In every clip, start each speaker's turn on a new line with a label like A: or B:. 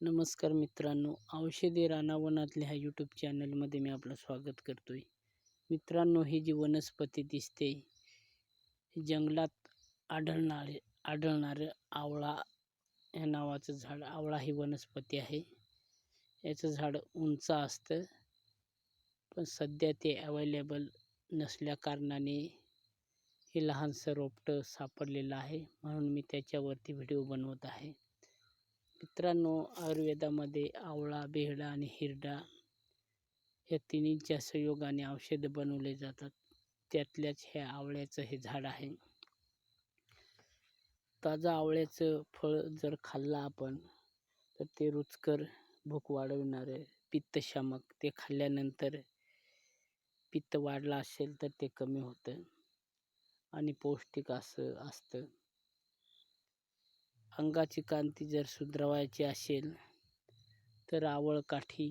A: नमस्कार मित्रांनो. औषधी रानावनातल्या ह्या यूट्यूब चॅनलमध्ये मी आपलं स्वागत करतो आहे मित्रांनो ही जी वनस्पती दिसते जंगलात आढळणारे आढळणारं आवळा ह्या नावाचं झाड आवळा ही वनस्पती आहे. याचं झाड उंच असतं पण सध्या ते अवेलेबल नसल्या कारणाने हे लहानसं रोपटं सापडलेलं आहे म्हणून मी त्याच्यावरती व्हिडिओ बनवत आहे. मित्रांनो आयुर्वेदामध्ये आवळा बेहडा आणि हिरडा या तिन्हींच्या संयोगाने औषधं बनवले जातात. त्यातल्याच ह्या आवळ्याचं हे झाड आहे. ताजं आवळ्याचं फळ जर खाल्लं आपण तर ते रुचकर भूक वाढवणारं पित्तशामक. ते खाल्ल्यानंतर पित्त वाढलं असेल तर ते कमी होतं आणि पौष्टिक असं असतं. अंगाची कांती जर सुधरवायची असेल तर आवळ काठी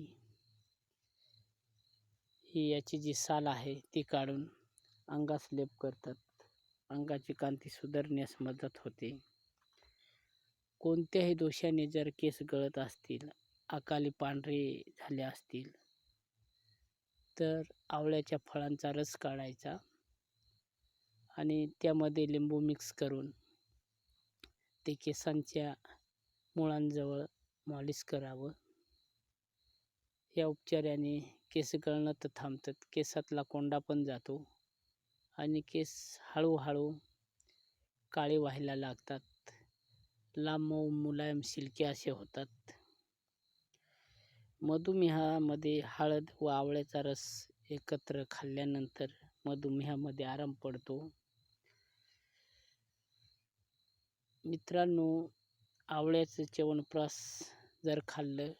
A: ही याची जी साल आहे ती काढून अंगास लेप करतात. अंगाची कांती सुधारण्यास मदत होते. कोणत्याही दोषाने जर केस गळत असतील अकाली पांढरे झाले असतील तर आवळ्याच्या फळांचा रस काढायचा आणि त्यामध्ये लिंबू मिक्स करून ते केसांच्या मुळांजवळ मॉलिश करावं. या उपचाराने केस गळणं तर थांबतात. केसातला कोंडा पण जातो आणि केस हळूहळू काळे व्हायला लागतात. लांब मऊ मुलायम शिल्के असे होतात. मधुमेहामध्ये हळद व आवळ्याचा रस एकत्र खाल्ल्यानंतर मधुमेहामध्ये आराम पडतो. मित्रांनो आवळ्याचं च्यवनप्राश जर खाल्लं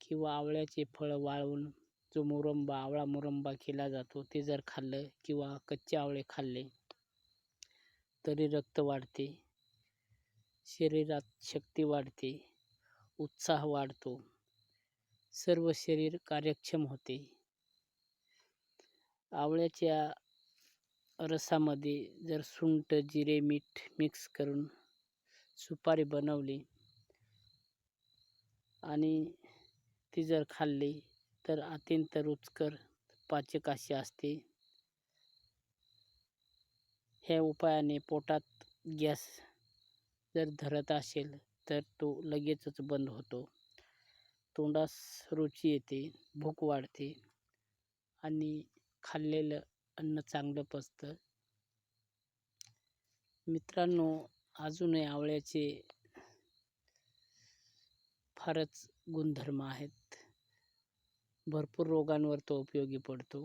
A: किंवा आवळ्याचे फळं वाळवून जो मुरंबा आवळा मुरंबा केला जातो ते जर खाल्लं किंवा कच्चे आवळे खाल्ले तरी रक्त वाढते शरीरात शक्ती वाढते उत्साह वाढतो सर्व शरीर कार्यक्षम होते. आवळ्याच्या रसामध्ये जर सुंट जिरे मीठ मिक्स करून सुपारी बनवली आणि ती जर खाल्ली तर अत्यंत रुचकर पाचक अशी असते. ह्या उपायाने पोटात गॅस जर धरत असेल तर तो लगेचच बंद होतो. तोंडास रुची येते भूक वाढते आणि खाल्लेलं अन्न चांगलं पचतं. मित्रांनो अजूनही आवळ्याचे फारच गुणधर्म आहेत. भरपूर रोगांवर तो उपयोगी पडतो.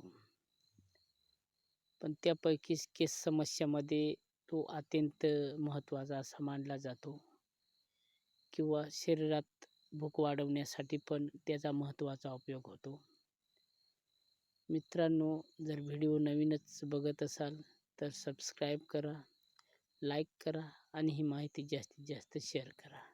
A: पण त्यापैकीच केस समस्यामध्ये तो अत्यंत महत्त्वाचा असा मानला जातो. किंवा शरीरात भूक वाढवण्यासाठी पण त्याचा महत्त्वाचा उपयोग होतो. मित्रांनो जर व्हिडिओ नवीनच बघत असाल तर सबस्क्राईब करा लाईक करा आणि ही माहिती जास्तीत जास्त शेअर करा.